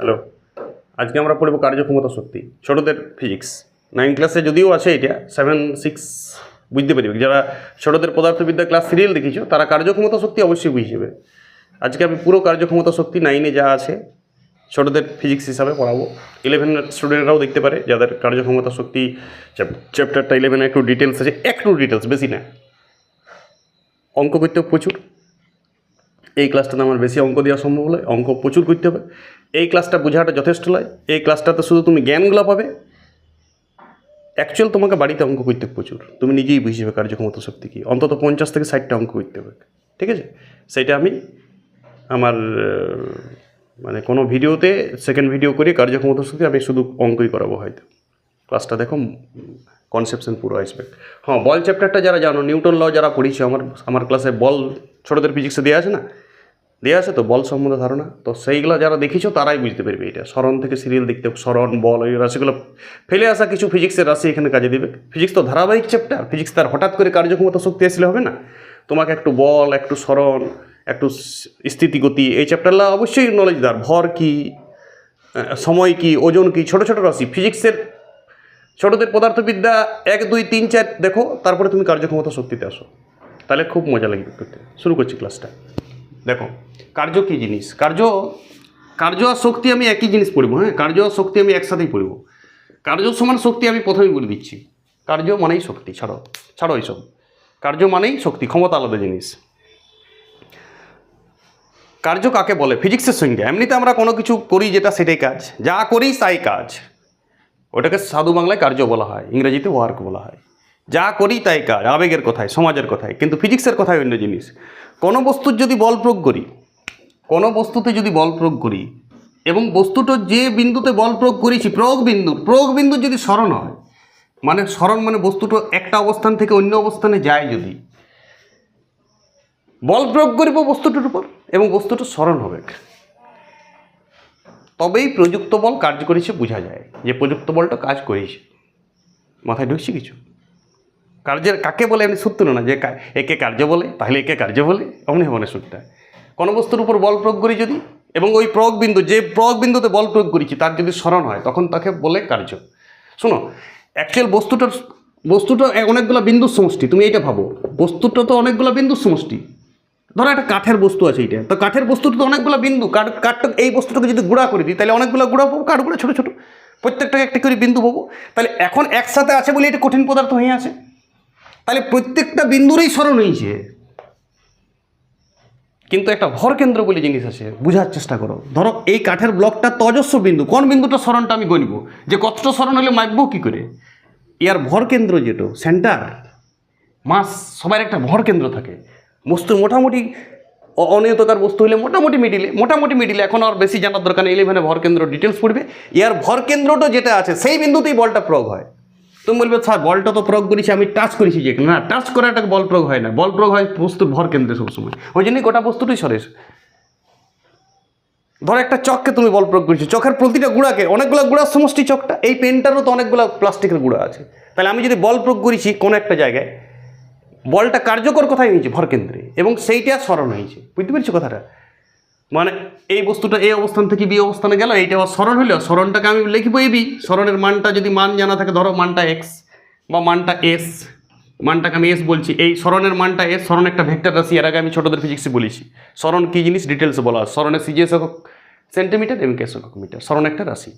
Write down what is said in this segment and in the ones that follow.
Hello, আজকে আমরা পড়ব কার্যক্ষমতা শক্তি, ছোটদের ফিজিক্স নাইন ক্লাসে যদিও আছে এটা সেভেন সিক্স বুঝতে পারবে। যারা ছোটদের পদার্থবিদ্যা ক্লাস সিরিয়াল দেখিছো, তারা কার্যক্ষমতা শক্তি অবশ্যই বুঝে যাবে আজকে আমি পুরো কার্যক্ষমতা শক্তি নাইনে যা আছে, ছোটদের ফিজিক্স হিসাবে পড়াবো। ইলেভেনের স্টুডেন্টরাও দেখতে পারে, যাদের কার্যক্ষমতা শক্তি চ্যাপ্টারটা ইলেভেনে একটু ডিটেলস আছে, একটু ডিটেলস বেশি না। অঙ্ক করতে প্রচুর। এই ক্লাসটাতে আমার বেশি অঙ্ক দেওয়া সম্ভব নয়, অঙ্ক প্রচুর করতে হবে। এই ক্লাসটা বোঝাটা যথেষ্ট নয়। এই ক্লাসটাতে শুধু তুমি জ্ঞানগুলো পাবে। অ্যাকচুয়াল তোমাকে বাড়িতে অঙ্ক করতে প্রচুর। তুমি নিজেই বুঝবে কার্যক্ষমতা শক্তি কী। অন্তত পঞ্চাশ থেকে ষাটটা অঙ্ক করতে হবে। ঠিক আছে? সেটা আমি আমার মানে কোনো ভিডিওতে সেকেন্ড ভিডিও করে কার্যক্ষমতা শক্তি আমি শুধু অঙ্কই করাবো হয়তো। ক্লাসটা দেখো কনসেপশন পুরো আসবে হ্যাঁ বল চ্যাপ্টারটা যারা জানো নিউটন ল যারা পড়িয়েছে আমার আমার ক্লাসে বল ছোটোদের ফিজিক্সে দেওয়া আছে না? দেওয়া আছে তো, বল সম্বন্ধে ধারণা? তো সেইগুলো যারা দেখিছো, তারাই বুঝতে পারবে এটা। স্মরণ থেকে সিরিয়াল দেখতে স্মরণ, বল ওই রাশিগুলো ফেলে আসা কিছু ফিজিক্সের রাশি এখানে কাজে দেবে। ফিজিক্স তো ধারাবাহিক চ্যাপ্টার ফিজিক্স তার হঠাৎ করে কার্যক্ষমতা, শক্তি আসলে হবে না। তোমাকে একটু বল, একটু স্মরণ, একটু স্থিতিগতি, এই চ্যাপ্টারগুলো অবশ্যই নলেজ দার ভর কী সময় কি, ওজন কি, ছোট ছোট রাশি ফিজিক্সের ছোটদের পদার্থবিদ্যা এক, দুই, তিন, চার, দেখো, তারপরে তুমি কার্যক্ষমতা, শক্তিতে আসো। তাহলে খুব মজা লাগবে করতে। শুরু করছি ক্লাসটা দেখো, কার্য কী জিনিস? কার্য কার্য আর শক্তি আমি একই জিনিস পড়ব হ্যাঁ? কার্য আর শক্তি আমি একসাথেই পড়ব। কার্য সমান শক্তি আমি প্রথমেই বলে দিচ্ছি। কার্য মানেই শক্তি, ছাড়ো ছাড়ো এইসব। কার্য মানেই শক্তি, ক্ষমতা আলাদা জিনিস। কার্য কাকে বলে? ফিজিক্সের সঙ্গে। এমনিতে আমরা কোনো কিছু করি যেটা সেটাই কাজ। যা করি তাই কাজ। ওটাকে সাধু বাংলায় কার্য বলা হয়, ইংরেজিতে ওয়ার্ক বলা হয়। যা করি তাই কাজ, আবেগের কথায়, সমাজের কথায়, কিন্তু ফিজিক্সের কথায় অন্য জিনিস। কোনো বস্তুর যদি বল প্রয়োগ করি, কোনো বস্তুতে যদি বল প্রয়োগ করি এবং বস্তুটা যে বিন্দুতে বল প্রয়োগ করেছি, প্রয়োগ বিন্দু প্রয়োগ বিন্দু যদি স্মরণ হয় মানে স্মরণ মানে বস্তুটা একটা অবস্থান থেকে অন্য অবস্থানে যায় যদি, বল প্রয়োগ করিব বস্তুটার উপর এবং বস্তুটা স্মরণ হবে। তবেই প্রযুক্ত বল কার্য করেছে বোঝা যায় যে প্রযুক্ত বলটা কাজ করেছে মাথায় ঢুকছে কিছু? কার্যের কাকে বলে এমনি সত্য না যে একে কার্য বলে, তাহলে একে কার্য বলে, অমনি হবে না সত্যটা। কোনো বস্তুর উপর বল প্রয়োগ করি যদি, এবং ওই প্রয়োগ বিন্দু, যে প্রয়োগ বিন্দুতে বল প্রয়োগ করেছি, তার যদি স্মরণ হয়, তখন তাকে বলে কার্য। শোনো অ্যাকচুয়াল বস্তুটার, বস্তুটা অনেকগুলো বিন্দুর সমষ্টি, তুমি এইটা ভাবো, বস্তুটা তো অনেকগুলো বিন্দুর সমষ্টি। ধরো একটা কাঠের বস্তু আছে এইটা, তো কাঠের বস্তুটা তো অনেকগুলো বিন্দু, কাঠ, কাঠটা এই বস্তুটাকে যদি গুঁড়া করে দিই, তাহলে অনেকগুলো গুঁড়া পাবো, কাঠগুলো ছোটো ছোটো। প্রত্যেকটাকে একটা করে বিন্দু পাবো। তাহলে এখন একসাথে আছে বলে এটা কঠিন পদার্থ হয়ে আছে। তাহলে প্রত্যেকটা বিন্দুরই স্মরণ হয়েছে কিন্তু একটা ভর কেন্দ্র বলে জিনিস আছে, বুঝার চেষ্টা করো। ধরো এই কাঠের ব্লকটা তো অজস্র বিন্দু, কোন বিন্দুটা স্মরণটা আমি গণিব? যে কতটা স্মরণ হলে মাপবো কী করে? ইয়ার ভর কেন্দ্র যেটা সেন্টার, মাস, সবার একটা ভর কেন্দ্র থাকে। বস্তু মোটামুটি অনিয়তকার বস্তু হলে মোটামুটি মিডিলে মোটামুটি মিডিলে এখন আর বেশি জানার দরকার নেই ইলেভেনে ভর কেন্দ্র ডিটেলস পড়বে। ইয়ার ভর কেন্দ্রটা যেটা আছে, সেই বিন্দুতেই বলটা প্রয়োগ হয়। তুমি বলবে, স্যার, বলটা তো প্রয়োগ করেছি, আমি টাচ করেছি যে না টাচ করা করাটা বল প্রয়োগ হয় না। বল প্রয়োগ হয় বস্তুর ভর কেন্দ্রে সবসময়। ওই জন্যই গোটা বস্তুটাই সরে ধরো একটা চককে তুমি বল প্রয়োগ করেছ। চকের প্রতিটা গুঁড়াকে, অনেকগুলো গুঁড়ার সমষ্টি চকটা এই পেনটারও তো অনেকগুলো প্লাস্টিকের গুঁড়া আছে। তাহলে আমি যদি বল প্রয়োগ করেছি কোনো একটা জায়গায়, বলটা কার্যকর কোথায় হয়েছে? ভরকেন্দ্রে এবং সেইটা স্মরণ হয়েছে। বুঝতে পেরেছ কথাটা? মানে এই বস্তুটা এই অবস্থান থেকে বি অবস্থানে গেল, এইটা আবার স্মরণ হইল, স্মরণটাকে আমি লিখব এই বি স্মরণের মানটা যদি মান জানা থাকে, ধরো মানটা এক্স বা মানটা এস মানটাকে আমি এস বলছি। এই স্মরণের মানটা এস স্মরণ একটা ভেক্টর রাশি, এর আগে আমি ছোটোদের ফিজিক্সে বলেছি। স্মরণ কী জিনিস? ডিটেলসে বলা হয়। স্মরণের সিজিএস একক সেন্টিমিটার এবং কেস একক মিটার স্মরণ একটা রাশি।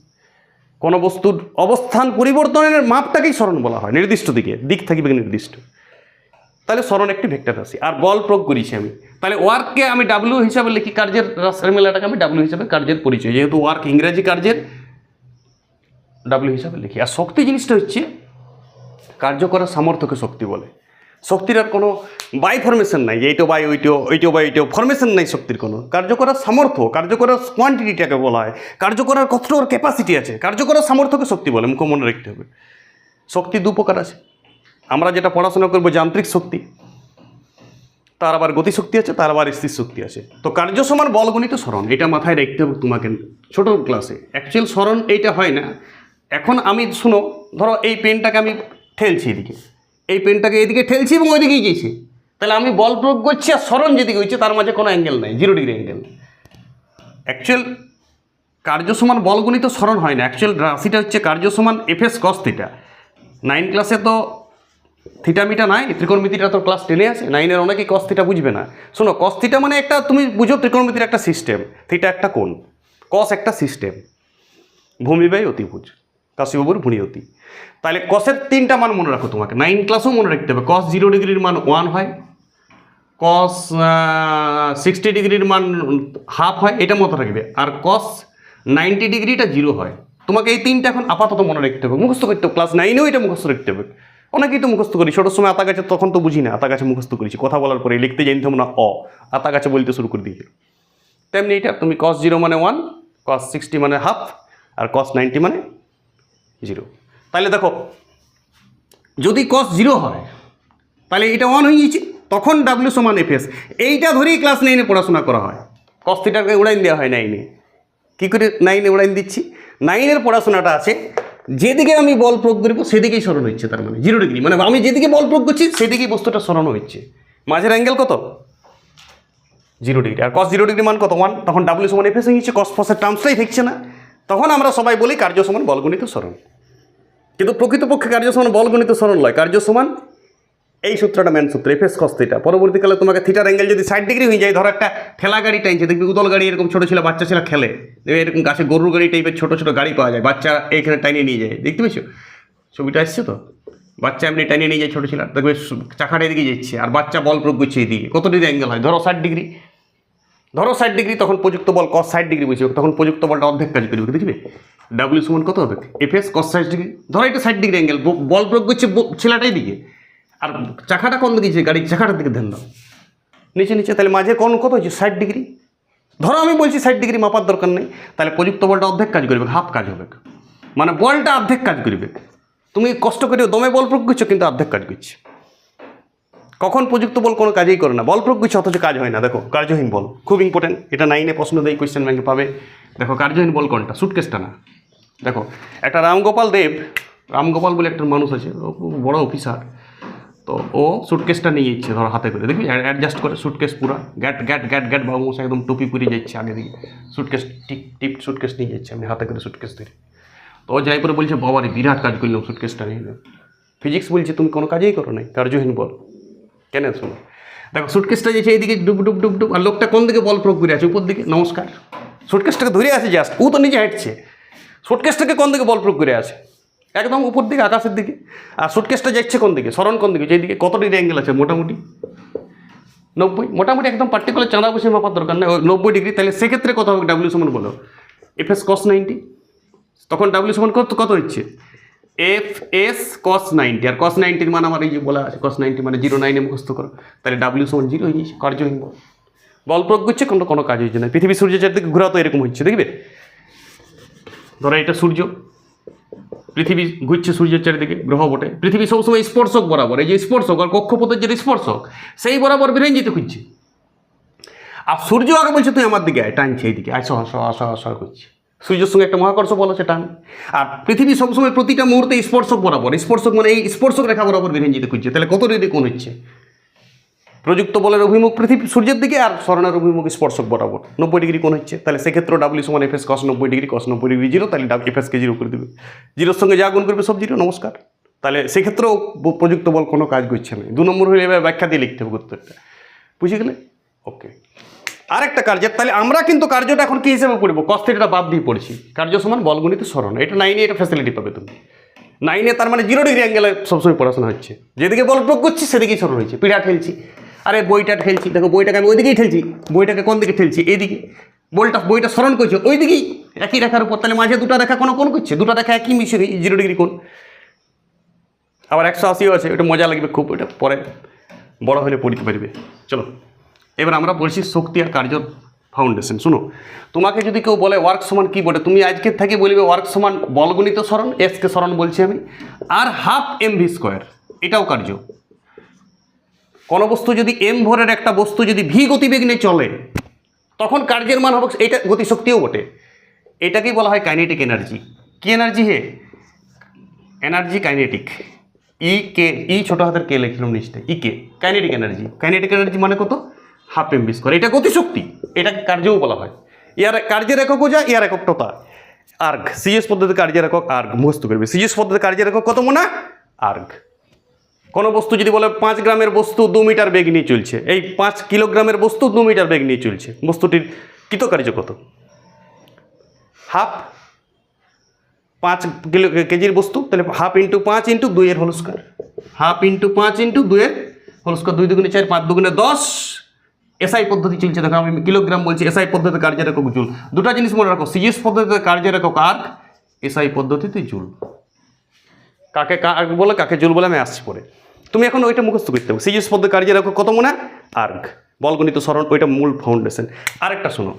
কোনো বস্তুর অবস্থান পরিবর্তনের মাপটাকেই স্মরণ বলা হয়, নির্দিষ্ট দিকে। দিক থাকিবে নির্দিষ্ট? তাহলে স্মরণ একটি ভেক্টর রাশি। আর বল প্রয়োগ করেছি আমি। তাহলে ওয়ার্ককে আমি ডাব্লিউ হিসাবে লিখি, কার্যের মেলাটাকে আমি ডাব্লিউ হিসাবে, কার্যের পরিচয়। যেহেতু ওয়ার্ক ইংরেজি কার্যের ডাব্লিউ হিসাবে লিখি। আর শক্তি জিনিসটা হচ্ছে, কার্য করার সামর্থ্যকে শক্তি বলে। শক্তির আর কোনো বাই ফরমেশন নাই এইটো বাই ওইটো ওইটো বাই ওইটো ফরমেশন নাই শক্তির কোনো। কার্য করার সামর্থ্য, কার্য করার কোয়ান্টিটিটাকে বলা হয়। কার্য করার কতটা ওর ক্যাপাসিটি আছে, কার্য করার সামর্থ্যকে শক্তি বলে মুখ মনে রাখতে হবে। শক্তি দু প্রকার আছে। আমরা যেটা পড়াশোনা করব, যান্ত্রিক শক্তি। তার আবার গতিশক্তি আছে, তার আবার স্থির শক্তি আছে। তো কার্য সমান বলগণিত স্মরণ, এটা মাথায় রাখতে হবে তোমাকে ছোট ক্লাসে অ্যাকচুয়াল স্মরণ এইটা হয় না। এখন আমি, শুনো, ধরো এই পেনটাকে আমি ঠেলছি এদিকে। এই পেনটাকে এদিকে ঠেলছি এবং ওইদিকেই গেছি তাহলে আমি বল প্রয়োগ করছি আর স্মরণ যেদিকে হচ্ছে তার মাঝে কোনো অ্যাঙ্গেল নাই জিরো ডিগ্রি অ্যাঙ্গেল অ্যাকচুয়াল কার্য সমান বলগুণিত স্মরণ হয় না। অ্যাকচুয়াল রাশিটা হচ্ছে কার্য সমান এফএস কস থিটা নাইন ক্লাসে তো থিটা মিটা নাই, ত্রিকোণমিতিটা তো ক্লাস টেনে আছে নাইনের অনেকেই কস থিটা বুঝবে না। শোনো কস থিটা মানে একটা, তুমি বুঝো ত্রিকোণমিতির একটা সিস্টেম থিটা একটা কোণ কস একটা সিস্টেম ভূমি ব্যয় অতিভুজ ভুঁড়ি অতি। তাহলে কসের তিনটা মান মনে রাখো তোমাকে নাইন ক্লাসও মনে রাখতে হবে কস জিরো ডিগ্রির মান ওয়ান হয় কস সিক্সটি ডিগ্রির মান হাফ হয়, এটা মতো রাখবে, আর কস নাইনটি ডিগ্রিটা জিরো হয়। তোমাকে এই তিনটা এখন আপাতত মনে রাখতে হবে, মুখস্থ করতে হবে ক্লাস নাইনেও এটা মুখস্থ রাখতে হবে। অনেকেই তো মুখস্থ করি ছোটোর সময় আতা গাছে তখন তো বুঝি না, আতা গাছে মুখস্থ করেছি, কথা বলার পরে লিখতে জানতাম না, অ, আতা গাছে বলতে শুরু করে দিয়েছিল তেমনি এটা তুমি কস জিরো মানে ওয়ান কস সিক্সটি মানে হাফ আর কস নাইনটি মানে জিরো তাহলে দেখো, যদি কস জিরো হয় তাহলে এটা ওয়ান হয়ে গেছে তখন ডাব্লিউ সমান এফ এস এইটা ধরেই ক্লাস নাইনে পড়াশোনা করা হয়। কস থিটাকে উড়াইন দেওয়া হয় নাইনে কী করে নাইনে উড়াইন দিচ্ছি? নাইনের পড়াশোনাটা আছে যেদিকে আমি বল প্রয়োগ করব, সেদিকেই স্মরণ হচ্ছে তার মানে। Zero degree. মানে আমি যেদিকে বল প্রয়োগ করছি, সেদিকেই বস্তুটা স্মরণ হচ্ছে মাঝের অ্যাঙ্গেল কত? Zero degree. আর কস জিরো ডিগ্রি মান কত? ওয়ান তখন ডাব্লিউ সমান এফ এসে গেছে কস ফসের টার্মসটাই থাকছে না। তখন আমরা সবাই বলি কার্য সমান বলগণিত স্মরণ কিন্তু প্রকৃতপক্ষে কার্য সমান বলগণিত স্মরণ লয়। কার্য সমান এই সূত্রটা মেন সূত্র এফএস কস থিটা পরবর্তীকালে তোমাকে থিটার অ্যাঙ্গেল যদি ষাট ডিগ্রি হয়ে যায়, ধরো একটা ঠেলা গাড়ি টাইনছে দেখবি উদল গাড়ি এরকম ছোটো ছেলে, বাচ্চা ছেলে খেলে। এরকম গাছে গরুর গাড়ি টাইপের ছোটো ছোটো গাড়ি পাওয়া যায়, বাচ্চা এইখানে টাইনিয়ে নিয়ে যায়। দেখতে পেয়েছ? ছবিটা আসছে তো? বাচ্চা এমনি টাইনিয়ে নিয়ে যায় ছোটো ছেলে, দেখবে চাকাটা এদিকে যাচ্ছে, আর বাচ্চা বল প্রয়োগ করছে এদিকে। কত ডিগ্রি অ্যাঙ্গেল হয়? ধরো ষাট ডিগ্রি ধরো ষাট ডিগ্রি তখন প্রযুক্ত বল কস ষাট ডিগ্রি বসে তখন প্রযুক্ত বলটা অর্ধেক কাজ করবে দেখবে ডাব্লিউ সমান কত হবে? এফএস কস ষাট ডিগ্রি ধরো এটা ষাট ডিগ্রি অ্যাঙ্গেল বল প্রয়োগ করছে ছেলেটাই দিকে আর চাকাটা কোন দিকে যাচ্ছে? গাড়ির চাকাটার দিকে ধ্যান দাও। নিচে নিচে, তাহলে মাঝে কোন কত হচ্ছে ষাট ডিগ্রি। ধরো আমি বলছি ষাট ডিগ্রি মাপার দরকার নেই, তাহলে প্রযুক্ত বলটা অর্ধেক কাজ করবে হাফ কাজ হবে। মানে বলটা অর্ধেক কাজ করবে তুমি কষ্ট করে দমে বল প্রয়োগ করছ, কিন্তু অর্ধেক কাজ করছে। কখন প্রযুক্ত বল কোনো কাজেই করে না। বল প্রয়োগ করছে, অথচ কাজ হয় না। দেখো, কার্যহীন বল, খুব ইম্পর্টেন্ট এটা নাইনে প্রশ্ন দেয় কোয়েশ্চেন ব্যাংকে পাবে। দেখো, কার্যহীন বল কোনটা? সুটকেসটা না। দেখো, একটা রামগোপাল দেব, রামগোপাল বলে একটা মানুষ আছে বড় অফিসার তো ও সুটকেসটা নিয়ে যাচ্ছে, ধরো হাতে করে। দেখবি অ্যাডজাস্ট করে সুটকেস পুরো। গ্যাট গ্যাট গ্যাট গ্যাট বাবু মশাই একদম টুপি পুরি যাচ্ছে আগে দিকে। সুটকেস টিপ টিপ সুটকেস নিয়ে যাচ্ছে, আমি হাতে করে সুটকেস ধরে। তো ও যাই করে বলছে বাবারে বিরাট কাজ করলাম সুটকেসটা নিয়ে ফিজিক্স বলছে, তুমি কোনো কাজেই করো নাই। কার্যহীন বল। কেন শোনো? দেখো সুটকেসটা যেছে এইদিকে ডুব ডুব ডুব ডুব, আর লোকটা কোন দিকে বল প্রয়োগ করে আছে? উপর দিকে? নমস্কার। সুটকেসটাকে ধরে আছে জাস্ট ও তো নিজে হাঁটছে। সুটকেসটাকে কোন দিকে বল প্রয়োগ করে আছে? একদম উপর দিকে, আকাশের দিকে। আর সুটকেসটা যাচ্ছে কোন দিকে? স্মরণ কোন দিকে? যেদিকে কত ডিগ্রি অ্যাঙ্গেল আছে? মোটামুটি। নব্বই? মোটামুটি একদম পার্টিকুলার চাঁদা বসে মাপার দরকার নেই। নব্বই ডিগ্রি, তাহলে সেক্ষেত্রে কত হবে ডাব্লিউ সমান বলো। এফ এস কস নাইনটি তখন ডাব্লিউ সমান কত কত হচ্ছে? এফ এস কস নাইনটি আর কস নাইনটির মানে আমার এই যে বলা আছে কস নাইনটি মানে জিরো নাইনে মুখস্থ করো। তাহলে ডাব্লিউ সমান জিরো হয়ে গেছে কার্যহীন বল বল প্রয়োগ করছে কোনো কোনো কাজ হচ্ছে না। পৃথিবী সূর্যের চারদিকে ঘোরা তো এরকম হচ্ছে, দেখবে? ধরো এটা সূর্য। পৃথিবী ঘুরছে সূর্যের চারিদিকে, গ্রহ বটে। পৃথিবী সবসময় স্পর্শক বরাবর, এই যে স্পর্শক আর কক্ষপথের যে স্পর্শক, সেই বরাবর বিরেন যেতে খুঁজছে আর সূর্য আগে বলছে, তুই আমার দিকে আয়, টানছে এইদিকে আসো আসো আসো আসো করছে। সূর্যের সঙ্গে একটা মহাকর্ষ বল আছে, টান। আর পৃথিবী সবসময় প্রতিটা মুহূর্তে স্পর্শক বরাবর, স্পর্শক মানে এই স্পর্শক রেখা বরাবর বিরেন যেতে খুঁজছে তাহলে কত ডিগ্রি কোন হচ্ছে? প্রযুক্ত বলের অভিমুখ পৃথিবী সূর্যের দিকে আর স্মরণের অভিমুখ স্পর্শক বরাবর। নব্বই ডিগ্রি কোন হচ্ছে। তাহলে সেক্ষেত্রে ডাব্লিউ সমান এফএস কস নব্বই ডিগ্রি কস নব্বই ডিগ্রি জিরো তাহলে এফএসকে জিরো করে দেবে। জিরোর সঙ্গে যা গুণ করবে সব জিরো নমস্কার। তাহলে সেক্ষেত্রেও প্রযুক্ত বল কোনো কাজ করছে না। দু নম্বর হলে এবার ব্যাখ্যা দিয়ে লিখতে হবে উত্তরটা। বুঝে গেলে? ওকে আরেকটা কার্যের তাহলে আমরা কিন্তু কার্যটা এখন কি হিসেবে পড়ব কস্তিটা বাদ দিয়ে পড়ছি। কার্য সমান বলগণিত স্মরণ এটা নাইনে এটা ফ্যাসিলিটি পাবে তুমি। নাইনে তার মানে জিরো ডিগ্রি অ্যাঙ্গেলে সবসময় পড়াশোনা হচ্ছে। যেদিকে বল প্রয়োগ করছি, সেদিকেই স্মরণ হয়েছে। পিঠা ঠেলছি। আরে বইটা ঠেলছি, দেখো বইটাকে আমি ওইদিকেই ঠেলছি, বইটাকে কোন দিকে ঠেলছি? এইদিকে। বলটা, বইটা স্মরণ করছে? ওই দিকেই একই রেখার উপর, তাহলে মাঝে দুটো রেখা কোনো কোন করছে? দুটো রেখা একই মিশে জিরো ডিগ্রি কোন আবার একশো আশিও আছে ওটা মজা লাগবে খুব ওটা পরে বড় হলে পড়তে পারবে। চলো, এবার আমরা বলছি শক্তি আর কার্য ফাউন্ডেশন শুনো। তোমাকে যদি কেউ বলে ওয়ার্ক সমান কী বলে তুমি আজকে থেকে বলবে ওয়ার্ক সমান বলগণিত স্মরণ এসকে স্মরণ বলছি আমি, আর হাফ এম ভি স্কোয়ার এটাও কার্য। কোনো বস্তু যদি এম ভরের একটা বস্তু যদি ভি গতিবেগ নিয়ে চলে, তখন কার্যের মান হবে এটা গতিশক্তিও বটে। এটাকেই বলা হয় কাইনেটিক এনার্জি কি এনার্জি হে? Energy kinetic E K E ছোটো হাতের কে লিখলাম নিচে E K kinetic energy kinetic energy মানে কত? হাফ এম বি স্কোয়ার এটা গতিশক্তি। এটাকে কার্যও বলা হয়। ইয়ার কার্যের এককও যা ইয়ার এককটাও তা আর্গ সিএস পদ্ধতি কার্যের একক আর্গ মুখস্থ করবে। সিএস পদ্ধতি কার্যের একক কত মোনা? আর্গ কোনো বস্তু যদি বলে পাঁচ গ্রামের বস্তু দু মিটার বেগ নিয়ে চলছে, এই পাঁচ কিলোগ্রামের বস্তু দু মিটার বেগ নিয়ে চলছে, বস্তুটির কৃতকার্য কত? হাফ পাঁচ কিলো কেজির বস্তু, তাহলে হাফ ইন্টু পাঁচ ইন্টু দুইয়ের হোল স্কোয়ার। হাফ ইন্টু পাঁচ ইন্টু দুইয়ের হোল স্কোয়ার, দুই দুগুণে চার, পাঁচ দুগুণে দশ, এসআই পদ্ধতি চলছে, দেখো আমি কিলোগ্রাম বলছি, এসআই পদ্ধতিতে কার্যের একক জুল। দুটো জিনিস মনে রাখো, সিজিএস পদ্ধতিতে কার্যের একক আর্ক, এসআই পদ্ধতিতে জুল। কাকে বলে, কাকে জুল বলে আমি আসছি পরে। তুমি এখন ওইটা মুখস্থ করতে হবে। সিজিএস পদ্ধতি কার্যের কত মনে? আর্ক বলগণিত স্মরণ, ওইটা মূল ফাউন্ডেশন আরেকটা শোনো।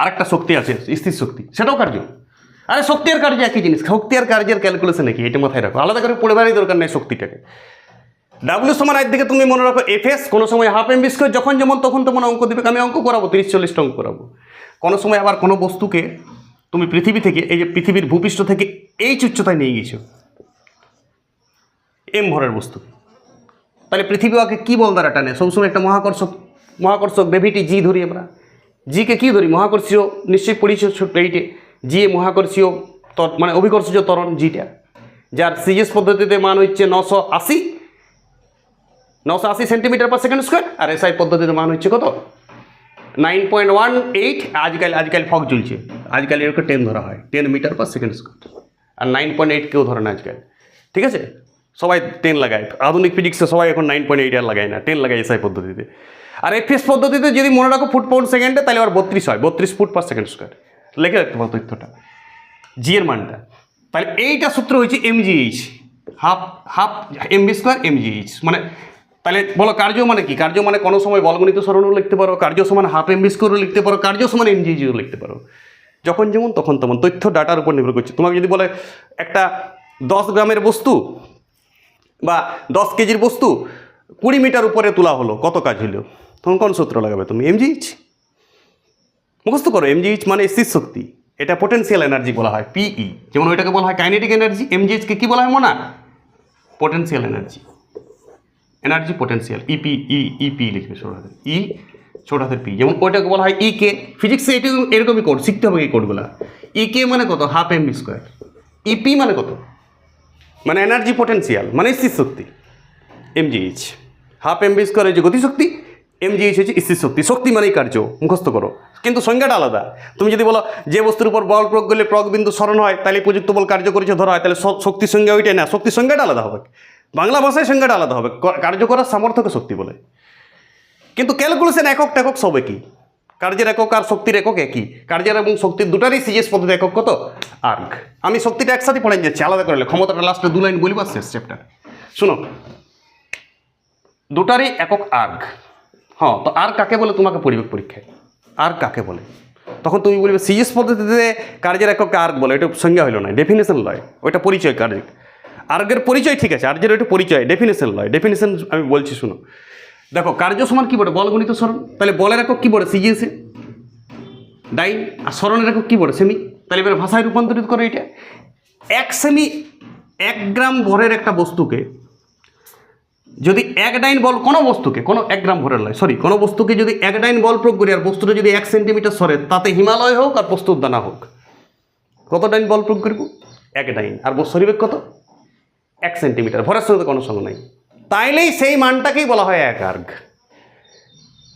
আরেকটা শক্তি আছে, স্থির শক্তি। সেটাও কার্য। আরে শক্তি আর কার্য একই জিনিস। শক্তি আর কার্যের ক্যালকুলেশন কি এটা মাথায় রাখো। আলাদা করে পড়ে দরকার নেই শক্তিটাকে। ডাব্লিউ সমান আয়ের দিকে তুমি মনে রাখো এফএস কোনো সময় হাফ এম স্কোয়ার যখন যেমন তখন তেমন অঙ্ক দেবে, আমি অঙ্ক করাবো, তিরিশ চল্লিশটা অঙ্ক করাবো। কোনো সময় আবার কোনো বস্তুকে তুমি পৃথিবী থেকে, এই যে পৃথিবীর ভূপৃষ্ঠ থেকে এই উচ্চতায় নিয়ে গেছো এম ভরের বস্তু। তাহলে পৃথিবী ওকে কী বল দ্বারা টানে? সবসময় একটা মহাকর্ষক মহাকর্ষক গ্রেভিটি জি ধরি আমরা। জিকে কী ধরি? মহাকর্ষীয়, নিশ্চয়ই পরিচয় এইটে। জি এ মহাকর্ষীয় মানে অভিকর্ষীয় তরণ জিটা। যার সিজিএস পদ্ধতিতে মান হচ্ছে নশো আশি। নশো আশি সেন্টিমিটার পার সেকেন্ড স্কোয়ার। আর এসআই পদ্ধতিতে মান হচ্ছে কত? Nine point one eight. আজকাল আজকাল ফক চলছে আজকাল এরকম টেন ধরা হয়। Ten metre per second square. আর নাইন পয়েন্ট এইট কেউ ধরে না আজকাল। ঠিক আছে? সবাই টেন লাগায়। আধুনিক ফিজিক্সে সবাই এখন নাইন পয়েন্ট এইট আর লাগায় না টেন লাগায় এসআই পদ্ধতিতে। আর এফএস পদ্ধতিতে যদি মনে রাখো ফুট পাউন্ড সেকেন্ডে তাহলে আবার বত্রিশ হয়, বত্রিশ ফুট পার সেকেন্ড স্কোয়ার লেখে রাখতে পারো তথ্যটা। জি এর মানটা। তাহলে এইটা সূত্র হচ্ছে MGH half half MB square MGH মানে তাহলে বলো কার্য মানে কি? কার্য মানে কোনো সময় বলগণিত স্মরণও লিখতে পারো, কার্য সমান হাফ এমবি স্কোয়ারও লিখতে পারো, কার্য সমান এমজিএইচও লিখতে পারো। যখন যেমন তখন তেমন। তথ্য ডাটার উপর নির্ভর করছে। তোমাকে যদি বলে একটা দশ গ্রামের বস্তু বা দশ কেজির বস্তু কুড়ি মিটার উপরে তোলা হলো, কত কাজ হলো তখন কোন সূত্র লাগাবে তুমি? এমজিএইচ মুখস্থ করো এমজিএইচ মানে স্থির শক্তি। এটা পোটেনশিয়াল এনার্জি বলা হয় পিই যেমন ওইটাকে বলা হয় কাইনেটিক এনার্জি এমজিএইচকে কী বলা হয়? মনে potential energy energy potential EP E EP লিখবে ছোট হাতের ই ছোট হাতের পি যেমন ওইটাকে বলা হয় ই কে ফিজিক্সে এটা এরকমই কোড শিখতে হবে এই কোডগুলো ই কে মানে কত? হাফ এম স্কোয়ার ইপি মানে কত? মানে এনার্জি পোটেনশিয়াল মানে স্থির শক্তি MGH half M B square হচ্ছে গতিশক্তি এমজিএইচ হচ্ছে স্থির শক্তি শক্তি মানেই কার্য, মুখস্থ করো। কিন্তু সংজ্ঞাটা আলাদা। তুমি যদি বলো যে বস্তুর উপর বল প্রয়োগ করলে প্রয়োগ বিন্দু স্মরণ হয়, তাহলে প্রযুক্ত বল কার্য করেছে ধরা হয়, তাহলে শক্তির সংজ্ঞা ওইটাই না, শক্তির সংজ্ঞাটা আলাদা হবে। বাংলা ভাষায় সংজ্ঞাটা আলাদা হবে। কার্য করার সামর্থ্যকে শক্তি বলে। কিন্তু ক্যালকুলেশন একক একক সব একই কার্যের একক আর শক্তির একক একই। কার্যের এবং শক্তির দুটারই সিজিএস পদ্ধতি একক কত? আর্গ আমি শক্তিটা একসাথে পড়ে যাচ্ছি আলাদা করে। ক্ষমতাটা লাস্টে দু লাইন বলিবার শেষ চ্যাপ্টার শুনো, দুটারই একক আর্গ হ্যাঁ তো আর কাকে বলে? তোমাকে পড়িবে পরীক্ষায়। আর কাকে বলে? তখন তুমি বলবে সিজিএস পদ্ধতিতে কার্যের একক আর্গ বলে, এটা সংজ্ঞা হইল না ডেফিনেশন লয়। ওইটা পরিচয় কার্যের। আর্গের পরিচয় ঠিক আছে আর্যের ওইটা পরিচয় ডেফিনেশন লয়। ডেফিনেশন আমি বলছি, শুনো। দেখো, কার্য সমান কী বলে বল গণিত স্মরণ তাহলে বলের একক কী বলে সিজিএসে ডাইন, আর স্মরণের একক কী বলে সেমি তাহলে এবার ভাষায় রূপান্তরিত করে এটা। এক সেমি এক গ্রাম ভরের একটা বস্তুকে, যদি এক ডাইন বল, কোনো বস্তুকে, কোনো এক গ্রাম ভরের নয় সরি কোনো বস্তুকে যদি এক ডাইন বল প্রয়োগ করি, আর বস্তুটা যদি এক সেন্টিমিটার সরে, তাতে হিমালয় হোক আর প্রস্তুত দানা হোক, কত ডাইন বল প্রয়োগ করব? এক ডাইন। আর সরিবেগ কত? এক সেন্টিমিটার ভরের সঙ্গে কোনো সঙ্গ নাই। তাইলেই সেই মানটাকেই বলা হয় এক আর্গ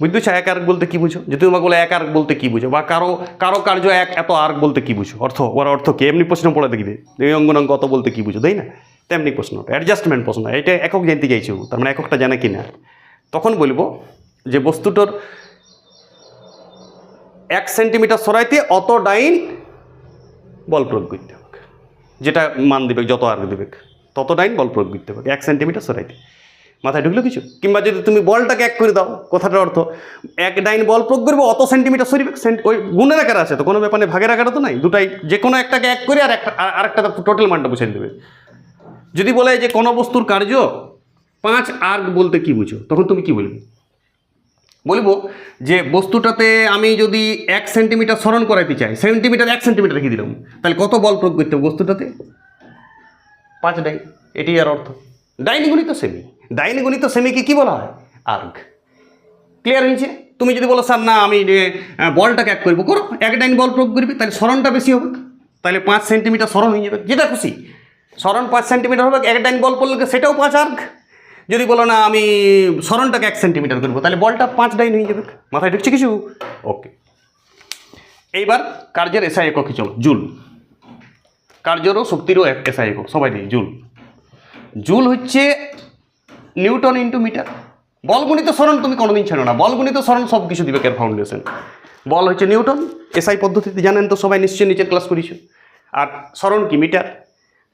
বুঝতেছো এক আর্গ বলতে কি বুঝো? যদি তোমাকে বলে এক আর্গ বলতে কি বুঝো? বা কারও কারও কার্য এক, এত আর্গ বলতে কি বুঝো? অর্থ, ওর অর্থ কি? এমনি প্রশ্ন পড়ে দেখবে। এই অঙ্গনাঙ্গ কত বলতে কি বুঝো? তাই না? তেমনি প্রশ্ন। অ্যাডজাস্টমেন্ট প্রশ্ন। এটা একক জানতে চাইছো তার মানে এককটা জানে কি না? তখন বলব যে বস্তুটার এক সেন্টিমিটার সরাইতে অত ডাইন বল প্রয়োগ করতে হবে। যেটা মান দিবে, যত আর্গ দিবে, তত ডাইন বল প্রয়োগ করতে হবে, এক সেন্টিমিটার সরাইতে। মাথায় ঢুকলো কিছু? কিংবা যদি তুমি বলটাকে এক করে দাও, কথাটার অর্থ, এক ডাইন বল প্রয়োগ করব, অত সেন্টিমিটার সরিবে ওই গুণের আকার আছে তো, কোনো ব্যাপারে ভাগের আকারে তো নাই, দুটাই, যে কোনো একটাকে এক করে আর একটা, আর আরেকটা টোটাল মানটা বুঝিয়ে দেবে। যদি বলে যে কোনো বস্তুর কার্য, পাঁচ আর্গ বলতে কি বুঝো? তখন তুমি কি বলবে? বলব যে বস্তুটাতে আমি যদি এক সেন্টিমিটার স্মরণ করাইতে চাই সেন্টিমিটার এক সেন্টিমিটার রেখে দিলাম, তাহলে কত বল প্রয়োগ করতে হবে বস্তুটাতে? পাঁচ ডাইন এটি আর অর্থ। ডাইনি তো সেমি ডাইনি গণিত সেমিকে কি বলা হয়? আর্গ। ক্লিয়ার হয়েছে? তুমি যদি বলো, স্যার, না, আমি বলটাকে এক করব। করো, এক ডাইন বল প্রয়োগ করবি, তাহলে স্মরণটা বেশি হবে। তাহলে পাঁচ সেন্টিমিটার স্মরণ হয়ে যাবে। যেটা খুশি। স্মরণ পাঁচ সেন্টিমিটার হবে, এক ডাইন বল পড়লে সেটাও পাঁচ আর্ক যদি বলো, না, আমি স্মরণটাকে এক সেন্টিমিটার করব, তাহলে বলটা পাঁচ ডাইন হয়ে যাবে। মাথায় ঢুকছে কিছু? ওকে। এইবার কার্যের এসআই এককই চলো জুল। কার্যরও শক্তিরও এক এসআই একক, সবাই নেই, জুল। জুল হচ্ছে নিউটন ইন্টু মিটার বলগুণিত স্মরণ তুমি কোনোদিন ছেড়ো না। বলগুণিত স্মরণ সব কিছু দিবে কের ফাউন্ডেশন বল হচ্ছে নিউটন। এসআই পদ্ধতিতে জানেন তো সবাই, নিশ্চয়ই নিচের ক্লাস করেছ। আর স্মরণ কি মিটার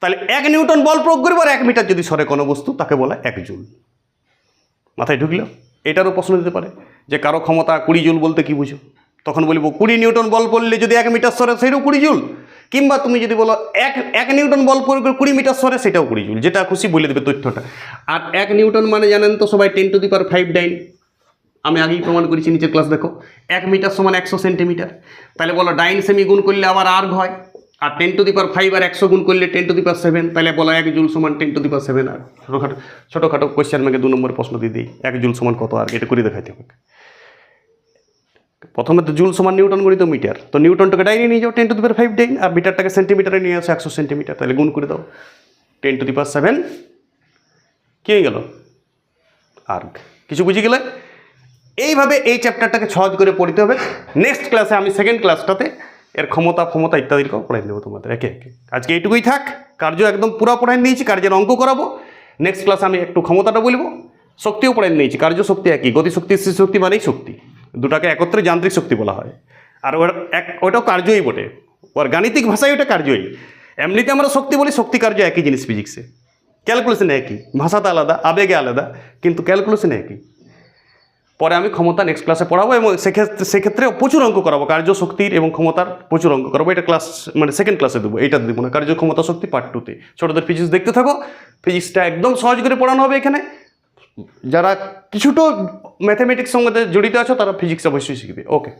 তাহলে এক নিউটন বল প্রয়োগ করব আর এক মিটার যদি সরে কোনো বস্তু, তাকে বলা এক জুল। মাথায় ঢুকলো? এটারও প্রশ্ন দিতে পারে যে কারও ক্ষমতা কুড়ি জুল বলতে কি বুঝো? তখন বলব কুড়ি নিউটন বল পড়লে যদি এক মিটার সরে সেটাও কুড়ি জুল। কিংবা তুমি যদি বলো এক এক নিউটন বল প্রয়োগ করে কুড়ি মিটার সরে সেটাও কুড়ি জুল, যেটা খুশি বলে দেবে তথ্যটা। আর এক নিউটন মানে জানেন তো সবাই ten to the power five dyne আমি আগেই প্রমাণ করেছি, নিচের ক্লাস দেখো। এক মিটার সমান একশো সেন্টিমিটার তাহলে বলো ডাইন সেমি গুণ করলে আবার আর্গ হয়। আর ten to the power five আর একশো গুণ করলে ten to the power seven তাহলে বলো এক জুল সমান ten to the power seven আর ছোটোখাটো ছোটোখাটো কোয়েশ্চেন আমাকে দু নম্বর প্রশ্ন দিয়ে দিই। এক জুল সমান কত আর এটা করে দেখাইতে হবে। প্রথমে তো জুল সমান নিউটন গণিত মিটার। তো নিউটনটাকে ডাইনে নিয়ে যাও ten to the power five dyne, আর মিটারটাকে সেন্টিমিটারে নিয়ে আসো, একশো সেন্টিমিটার তাহলে গুণ করে দাও। টেন টু দি সেভেন কী হয়ে গেল? আর্গ। কিছু বুঝে গেলে? এইভাবে এই চ্যাপ্টারটাকে সহজ করে পড়তে হবে। নেক্সট ক্লাসে আমি সেকেন্ড ক্লাসটাতে এর ক্ষমতা ক্ষমতা ইত্যাদির পড়াই দেবো তোমাদের। একে একে। আজকে এইটুকুই থাক। কার্য একদম পুরো পড়াই নিয়েছি, কার্যের অঙ্ক করাবো। নেক্সট ক্লাসে আমি একটু ক্ষমতাটা বলব। শক্তিও পড়াই নিয়েছি। কার্য শক্তি একই, গতিশক্তি শক্তি মানেই শক্তি। দুটাকে একত্রে যান্ত্রিক শক্তি বলা হয়। আর ওর এক ওটাও কার্যই বটে। ওর গাণিতিক ভাষায় ওটা কার্যই। এমনিতে আমরা শক্তি বলি, শক্তি কার্য একই জিনিস ফিজিক্সে ক্যালকুলেশন একই। ভাষাতে আলাদা, আবেগে আলাদা, কিন্তু ক্যালকুলেশন একই। পরে আমি ক্ষমতা নেক্সট ক্লাসে পড়াবো এবং সেক্ষেত্রে সেক্ষেত্রে প্রচুর অঙ্ক করাবো। কার্য শক্তির এবং ক্ষমতার প্রচুর অঙ্ক করাবো। এটা ক্লাস মানে সেকেন্ড ক্লাসে দেবো। এটা দেবো না। কার্য ক্ষমতা শক্তি পার্ট টুতে ছোটোদের ফিজিক্স দেখতে থাকো। ফিজিক্সটা একদম সহজ করে পড়ানো হবে এখানে। যারা কিছুটা ম্যাথামেটিক্স সঙ্গে জড়িত আছো তারা ফিজিক্স অবশ্যই শিখবে। ওকে